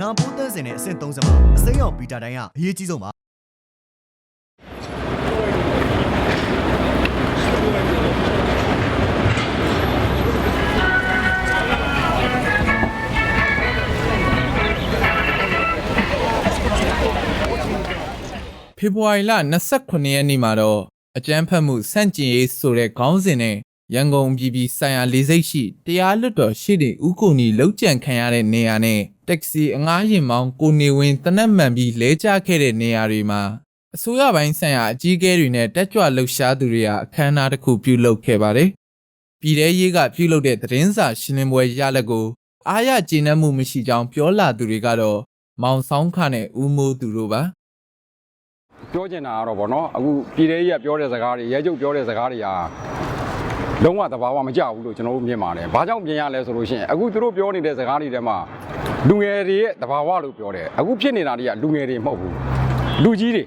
နာပိုးသန်းစင်နဲ့အဆင့်30မှာအစိမ်းရောင်ဘီတာတိုင်းကအရေးကြီးဆုံးပါဖေဖော်ဝါရီလ29ရက်နေ့မှာတော့အကြမ်းဖက်မှုစန့်ကျင်ရေးဆိုတဲ့ခေါင်းစဉ်နဲ့ ရန်ကုန်ပြည်ပြည်ဆိုင်ရာလေဆိပ်ရှိတရားလွတ်တော်ရှိတဲ့ဥက္ကိုနီလောက်ကျန်ခံရတဲ့နေရာနဲ့တက္ကစီအငှားယာဉ်မောင်းကိုနေဝင်းတနက်မှန်ပြီးလဲကျခဲ့တဲ့နေရာတွေမှာအစိုးရပိုင်းဆိုင်ရာအကြီးအကဲတွေနဲ့တက်ကြွလှုပ်ရှားသူတွေကအခမ်းအနားတစ်ခုပြုလုပ်ခဲ့ပါတယ်။ပြည်ထရေးကပြုလုပ်တဲ့သတင်းစာရှင်းလင်းပွဲရလက်ကိုအားရကျေနပ်မှုမရှိကြောင်းပြောလာသူတွေကတော့မောင်ဆောင်ခနဲ့ဦးမိုးသူတို့ပါပြောချင်တာကတော့ဗောနော်အခုပြည်ထောင်ကြီးကပြောတဲ့စကားတွေရဲချုပ်ပြောတဲ့စကားတွေက လုံးဝသဘာဝမကျဘူးလို့ကျွန်တော်တို့မြင်ပါတယ်။ဘာကြောင့်မြင်ရလဲဆိုလို့ရှိရင်အခုသူတို့ပြောနေတဲ့စကားတွေထဲမှာလူငယ်တွေရဲ့သဘာဝလို့ပြောတယ်။အခုဖြစ်နေတာတွေကလူငယ်တွေမဟုတ်ဘူး။လူကြီးတွေ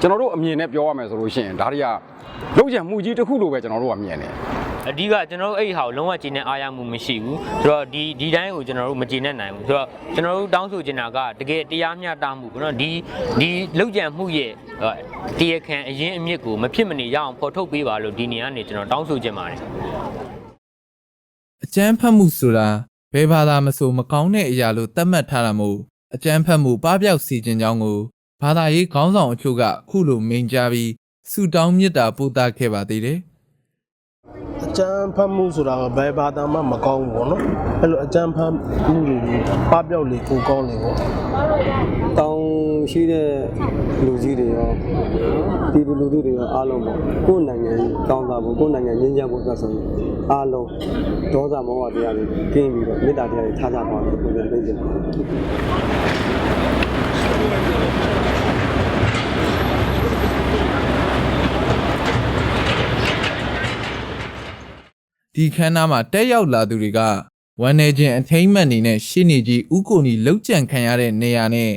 ကျွန်တော်တို့အမြင်နဲ့ပြောရမယ်ဆိုလို့ရှိရင်ဒါတွေကလုံးချင်မှုကြီးတစ်ခုလို့ပဲကျွန်တော်တို့ကမြင်တယ်။ အဓိကကျွန်တော်တို့အဲ့ဒီဟာကိုလုံးဝကျင်းနေအားရမှုမရှိဘူးဆိုတော့ဒီဒီတိုင်းကိုကျွန်တော်တို့မကျင်းနေနိုင်ဘူးဆိုတော့ကျွန်တော်တို့တောင်းဆိုချင်တာကတကယ်တရားမျှတမှုပေါ့နော်ဒီဒီလောက်ကြံမှုရဲ့တရားခံအရင်အမြစ်ကိုမဖြစ်မနေရအောင်ဖော်ထုတ်ပေးပါလို့ဒီနေရာကနေကျွန်တော်တောင်းဆိုချင်ပါတယ်အကျန်းဖတ်မှုဆိုတာဘယ်ဘာသာမဆိုမကောင်းတဲ့အရာလို့သတ်မှတ်ထားတာမို့အကျန်းဖတ်မှုပပျောက်စီခြင်းကြောင်းကိုဘာသာရေးခေါင်းဆောင်အချို့ကအခုလိုမိန့်ကြားပြီးဆုတောင်းမေတ္တာပို့သခဲ့ပါသေးတယ်အ ကျန်းဖတ်မှုဆိုတာကဘယ်ဘာသာမှမကောင်းဘူးပေါ့နော်အဲ့လိုအကျန်းဖတ်မှုတွေကိုပပျောက်လေကိုကောင်းလေပေါ့တောင်းရှိတဲ့လူကြီးတွေရောပြည်သူလူထုတွေရောအားလုံးပေါ့ကိုယ့်နိုင်ငံကောင်းစားဖို့ကိုယ့်နိုင်ငံငြိမ်းချမ်းဖို့အတွက်ဆိုရင်အားလုံးဒေါသမောဟတရားတွေကင်းပြီးတော့မေတ္တာတရားတွေထားကြပါလို့ပြောပြပေးချင်ပါတယ် ဒီခမ်းနားမှာတက်ရောက်လာသူတွေကဝန်내ခြင်းအထိမ့်မှတ်နေနဲ့ရှင်းနေကြီးဥကိုနီလောက်ကျန်ခံရတဲ့နေရာနဲ့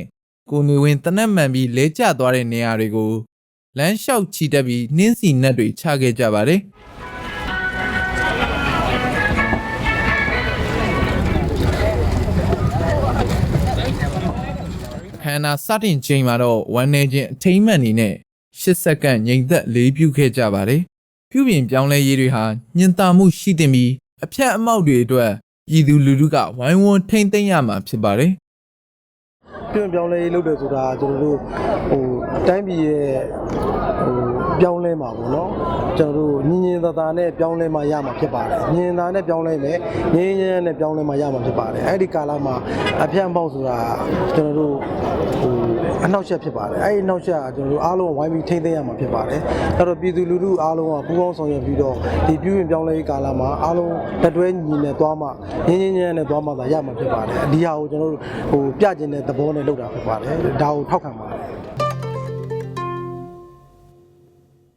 ကိုနေဝင်တနက်မှန်ပြီးလဲကျသွားတဲ့နေရာတွေကိုလမ်းလျှောက်ချီတက်ပြီးနှင်းစီနက်တွေချခဲ့ကြပါတယ်ခန္ဓာစတင်ချိန်မှာတော့ဝန်내ခြင်းအထိမ့်မှတ်နေနဲ့10စက္ကန့်ငြိမ်သက်လေးပြုခဲ့ကြပါတယ် ပြုပြင်ပြောင်းလဲရေးတွေဟာညင်သာမှုရှိတင်ပြီးအဖြတ်အမောက်တွေအတွက်ပြည်သူလူထုကဝိုင်းဝန်းထိမ့်သိမ်းရမှာဖြစ်ပါတယ် ပြင်ပြောင်းလဲရေးလုပ်တယ်ဆိုတာကျွန်တော်တို့ဟိုတိုင်းပြည်ရဲ့ဟိုပြောင်းလဲမှာပေါ့နော်ကျွန်တော်တို့ညင်ညင်သာသာနဲ့ပြောင်းလဲမှရမှာဖြစ်ပါတယ်ညင်သာနဲ့ပြောင်းလဲမယ်ငြင်းငြင်းနဲ့ပြောင်းလဲမှရမှာဖြစ်ပါတယ်အဲ့ဒီကာလမှာအပြတ်အပေါက်ဆိုတာကျွန်တော်တို့ဟိုအနောက်ချက်ဖြစ်ပါတယ်အဲ့ဒီအနောက်ချက်ကကျွန်တော်တို့အားလုံးဝိုင်းပြီးထိမ့်သိမ်းရမှာဖြစ်ပါတယ်အဲ့တော့ပြည်သူလူထုအားလုံးကပူးပေါင်းဆောင်ရွက်ပြီးတော့ဒီပြုပြင်ပြောင်းလဲရေးကာလမှာအားလုံးတက်တွဲညီနဲ့သွားမှငြင်းငြင်းငြင်းနဲ့သွားမှသာရမှာဖြစ်ပါတယ်ဒီဟာကိုကျွန်တော်တို့ဟိုပြကျင်တဲ့သဘောနဲ့လုပ်တာဖြစ်ပါတယ်ဒါကိုထောက်ခံပါတယ်